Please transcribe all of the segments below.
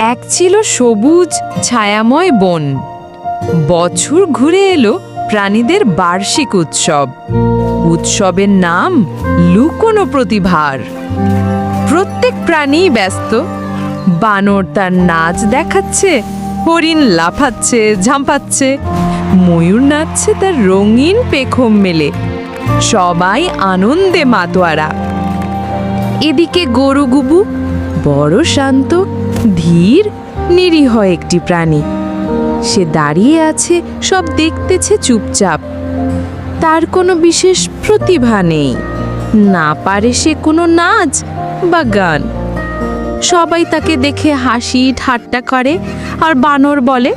এক ছিল সবুজ, ছায়াময় বন। বছর ঘুরে এলো প্রাণীদের বার্ষিক উৎসব। উৎসবের নাম লুকোনো প্রতিভার। প্রত্যেক প্রাণী ব্যস্ত। বানর তার নাচ দেখাচ্ছে, হরিণ লাফাচ্ছে ঝাম্পাচ্ছে ময়ূর নাচছে তার রঙিন পেখম মেলে। সবাই আনন্দে মাতোয়ারা। এদিকে গরু গুবু বড় শান্ত ধীর, নিরীহ একটি প্রাণী। সে দাঁড়িয়ে আছে, সব দেখতেছে চুপচাপ। তার কোনো বিশেষ প্রতিভা নেই। না পারে সে কোনো নাচ বা গান। সবাই তাকে দেখে হাসি, ঠাট্টা করে আর বানর বলে,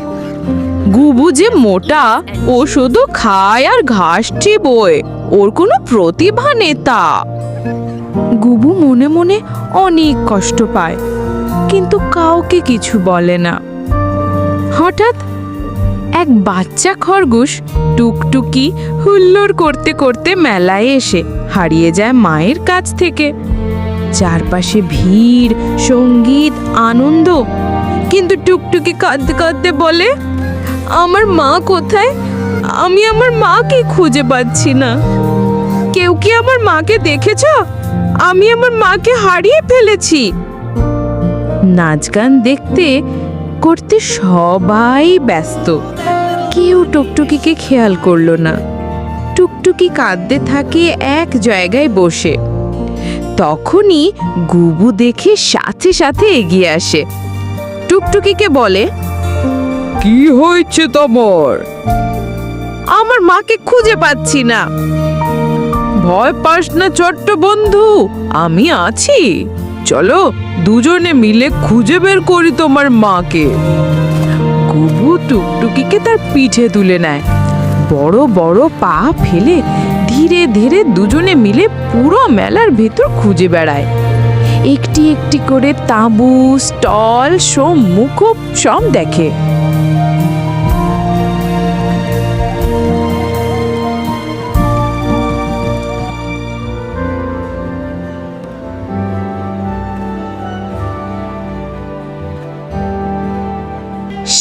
গুবু যে মোটা, ও শুধু খায় আর ঘাস চিবোয়, ওর কোনো প্রতিভা নেতা। গুবু মনে মনে অনেক কষ্ট পায়। কিন্তু কাউকে কিছু বলে না। হঠাৎ এক বাচ্চা খরগোশ টুকটুকি হুল্লোড় করতে করতে মেলায় এসে হারিয়ে যায় মায়ের কাছ থেকে। চারপাশে ভিড়, সংগীত, আনন্দ। কিন্তু টুকটুকি কাঁদতে কাঁদতে বলে, আমার মা কোথায়? আমি আমার মাকে খুঁজে পাচ্ছি না। কেউ কি আমার মাকে দেখেছ? আমি আমার মাকে হারিয়ে ফেলেছি। নাচ গান দেখতে করতে সবাই ব্যস্ত। কেউ টুকটুকিকে খেয়াল করল না। টুকটুকি কাঁদতে থাকে এক জায়গায় বসে। তখনই গুবু দেখে সাথে সাথে এগিয়ে আসে। টুকটুকিকে বলে কি হয়েছে তোমার? আমার মাকে খুঁজে পাচ্ছি না। ভয় পাস না ছোট্ট বন্ধু আমি আছি। চলো দুজনে মিলে খুঁজে বের করি তোমার মাকে। গুবু টুকটুকিকে তার পিঠে তুলে নেয়। বড় বড় পা ফেলে ধীরে ধীরে দুজনে মিলে পুরো মেলার ভেতর খুঁজে বেড়ায়। একটি একটি করে তাঁবু, স্টল সব মুখ সব দেখে।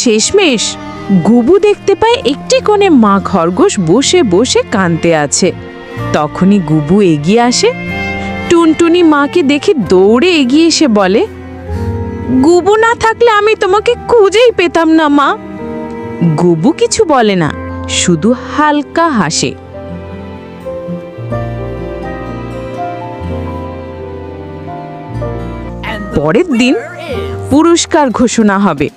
শেষমেশ গুবু দেখতে পায় একটি কোণে মা খরগোশ বসে বসে কাঁদতে আছে। তখনই গুবু এগিয়ে আসে। টুনটুনি মাকে দেখে দৌড়ে এগিয়ে এসে বলে, গুবু না থাকলে আমি তোমাকে খুঁজেই পেতাম না, মা। গুবু কিছু বলে না, শুধু হালকা হাসে। পরের দিন পুরস্কার ঘোষণা হবে।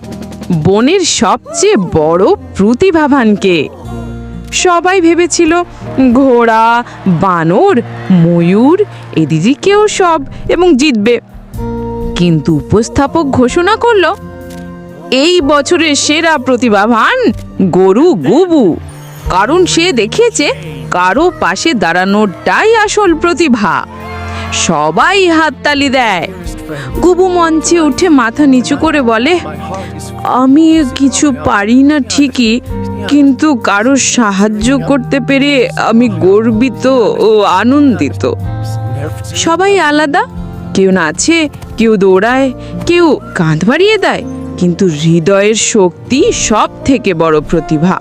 বনের সবচেয়ে বড় প্রতিভাবানকে। সবাই ভেবেছিল, ঘোড়া, বানর, ময়ূর এদিকেও সব এবং জিতবে। কিন্তু উপস্থাপক ঘোষণা করল, এই বছরের সেরা প্রতিভাবান গরু গুবু। কারণ সে দেখিয়েছে, কারও পাশে দাঁড়ানোটাই আসল প্রতিভা। সবাই হাততালি দেয়। গুবু মঞ্চে উঠে মাথা নিচু করে বলে আমি কিছু পারি না ঠিকই, কিন্তু কারও সাহায্য করতে পেরে আমি গর্বিত ও আনন্দিত। সবাই আলাদা, কেউ নাচে, কেউ দৌড়ায়, কেউ কাঁধ বাড়িয়ে দেয়, কিন্তু হৃদয়ের শক্তি সব থেকে বড় প্রতিভা।